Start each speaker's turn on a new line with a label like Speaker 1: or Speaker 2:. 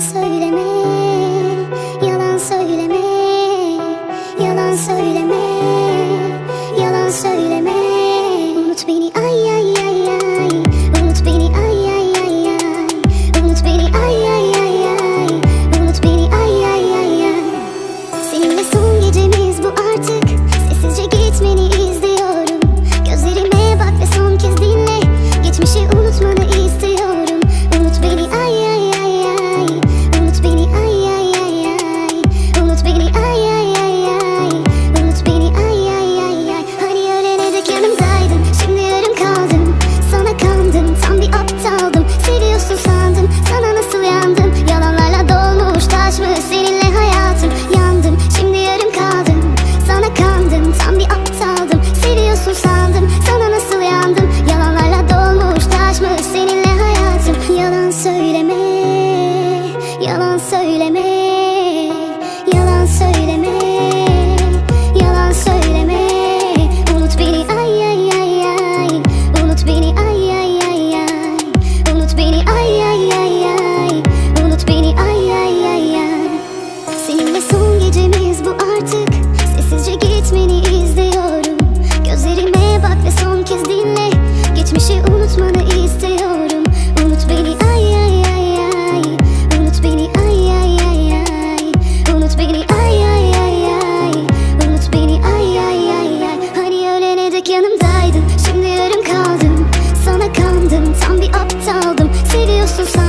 Speaker 1: söyleme Yalan söyleme Yalan söyleme Yalan söyleme. Unut beni ay ay söyleme Yalan söyleme. Tam bir aptaldım Seviyorsun sen.